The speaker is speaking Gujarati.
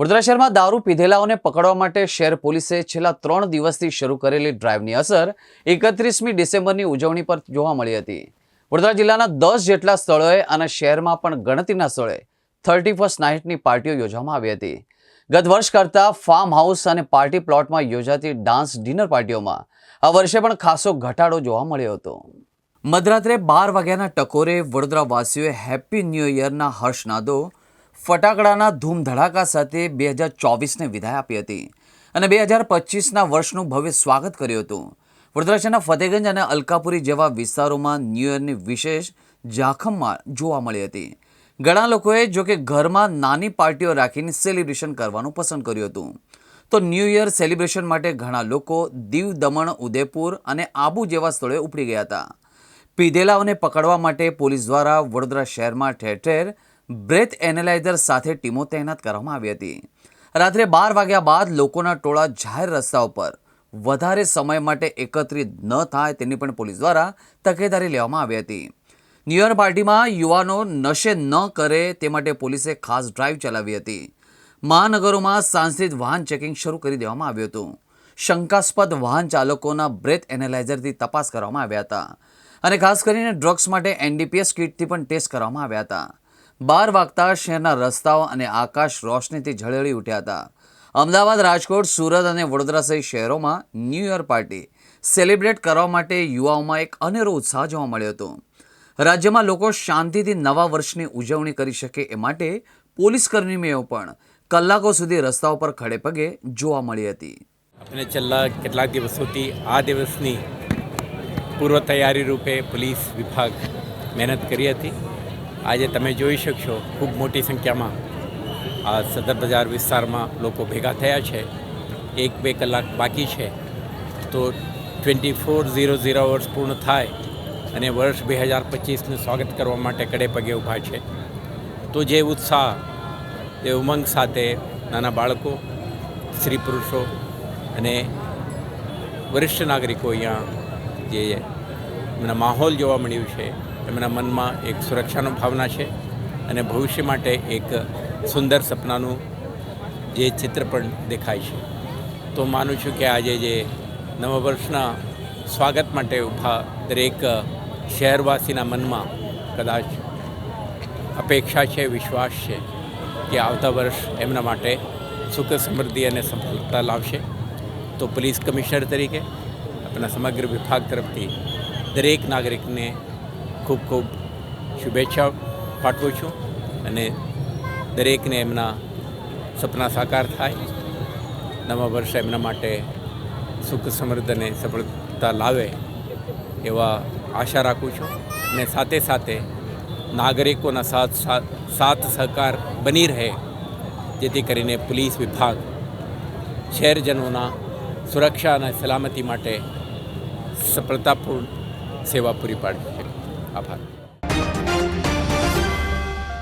વડોદરા શહેરમાં દારૂ પીધેલાઓને પકડવા માટે શહેર પોલીસે છેલ્લા ત્રણ દિવસથી શરૂ કરેલી ડ્રાઈવની અસર એકત્રીસમી ડિસેમ્બરની ઉજવણી પર જોવા મળી હતી. વડોદરા જિલ્લાના દસ જેટલા સ્થળોએ અને શહેરમાં પણ ગણતરીના સ્થળે થર્ટી ફર્સ્ટ નાઇટની પાર્ટીઓ યોજવામાં આવી હતી. ગત વર્ષ કરતાં ફાર્મ હાઉસ અને પાર્ટી પ્લોટમાં યોજાતી ડાન્સ ડિનર પાર્ટીઓમાં આ વર્ષે પણ ખાસો ઘટાડો જોવા મળ્યો હતો. મધરાત્રે બાર વાગ્યાના ટકોરે વડોદરાવાસીઓએ હેપી ન્યૂ યરના હર્ષનાદો ફટાકડાના ધૂમધડાકા સાથે બે હજાર ચોવીસને વિદાય આપી હતી અને બે હજાર પચીસના વર્ષનું ભવ્ય સ્વાગત કર્યું હતું. વડોદરા શહેરના ફતેગંજ અને અલકાપુરી જેવા વિસ્તારોમાં ન્યૂ યરની વિશેષ જાખમમાં જોવા મળી હતી. ઘણા લોકોએ જો કે ઘરમાં નાની પાર્ટીઓ રાખીને સેલિબ્રેશન કરવાનું પસંદ કર્યું હતું. તો ન્યૂ યર સેલિબ્રેશન માટે ઘણા લોકો દીવ દમણ, ઉદયપુર અને આબુ જેવા સ્થળોએ ઉપડી ગયા હતા. પીધેલાઓને પકડવા માટે પોલીસ દ્વારા વડોદરા શહેરમાં ઠેર ઠેર બ્રેથ એનાલાઇઝર સાથે ટીમો તૈનાત કરવામાં આવી હતી. રાત્રે બાર વાગ્યા બાદ લોકોના ટોળા જાહેર રસ્તા ઉપર વધારે સમય માટે એકત્રિત ન થાય તેની પણ પોલીસ દ્વારા તકેદારી લેવામાં આવી હતી. ન્યૂ ઇયર પાર્ટીમાં યુવાનો નશે ન કરે તે માટે પોલીસે ખાસ ડ્રાઈવ ચલાવી હતી. મહાનગરોમાં સાંસ્કૃતિક વાહન ચેકિંગ શરૂ કરી દેવામાં આવ્યું હતું. શંકાસ્પદ વાહન ચાલકોના બ્રેથ એનાલાઇઝરથી તપાસ કરવામાં આવ્યા હતા. અને ખાસ કરીને ડ્રગ્સ માટે એનડીપીએસ કિટથી પણ ટેસ્ટ કરવામાં આવ્યા હતા. બાર વાગતા શહેરના રસ્તાઓ અને આકાશ રોશનીથી ઝળહળી ઉઠ્યા હતા. અમદાવાદ, રાજકોટ, સુરત અને વડોદરા સહિત શહેરોમાં ન્યૂ યર પાર્ટી સેલિબ્રેટ કરવા માટે યુવાઓમાં એક અનેરો ઉત્સાહ જોવા મળ્યો હતો. રાજ્યમાં લોકો શાંતિથી નવા વર્ષની ઉજવણી કરી શકે એ માટે પોલીસ કર્મીઓ પણ કલાકો સુધી રસ્તાઓ પર ખડે પગે જોવા મળી હતી. અને છેલ્લા કેટલાક દિવસોથી આ દિવસની પૂર્વ તૈયારી રૂપે પોલીસ વિભાગ મહેનત કરી હતી. આજે તમે જોઈ શકશો ખૂબ મોટી સંખ્યામાં આ સદર બજાર વિસ્તારમાં લોકો ભેગા થયા છે. એક બે કલાક બાકી છે. તો ટ્વેન્ટી ફોર ઝીરો ઝીરો વર્ષ પૂર્ણ થાય અને વર્ષ બે હજાર પચીસનું સ્વાગત કરવા માટે કડે પગે ઊભા છે. તો જે ઉત્સાહ એ ઉમંગ સાથે નાના બાળકો, સ્ત્રી પુરુષો અને વરિષ્ઠ નાગરિકો અહીંયા જે માહોલ જોવા મળ્યું છે એમના મનમાં એક સુરક્ષાનો ભાવના છે અને ભવિષ્ય માટે એક સુંદર સપનાનું જે ચિત્ર પણ દેખાય છે. તો માનું છું કે આજે જે નવા વર્ષના સ્વાગત માટે ઊભા દરેક શહેરવાસીના મનમાં કદાચ અપેક્ષા છે, વિશ્વાસ છે કે આવતા વર્ષ એમના માટે સુખ, સમૃદ્ધિ અને સફળતા લાવશે. તો પોલીસ કમિશનર તરીકે આપણા સમગ્ર વિભાગ તરફથી દરેક નાગરિકને ખૂબ ખૂબ શુભેચ્છા પાઠવું છું અને દરેકને એમના સપના સાકાર થાય. નવા વર્ષ એમના માટે સુખ સમૃદ્ધ અને સફળતા લાવે એવા આશા રાખું છું. અને સાથે સાથે નાગરિકોના સાથ સાથ સહકાર બની રહે જેથી કરીને પોલીસ વિભાગ શહેરજનોના સુરક્ષા અને સલામતી માટે સફળતાપૂર્ણ સેવા પૂરી પાડી. શકે 阿潘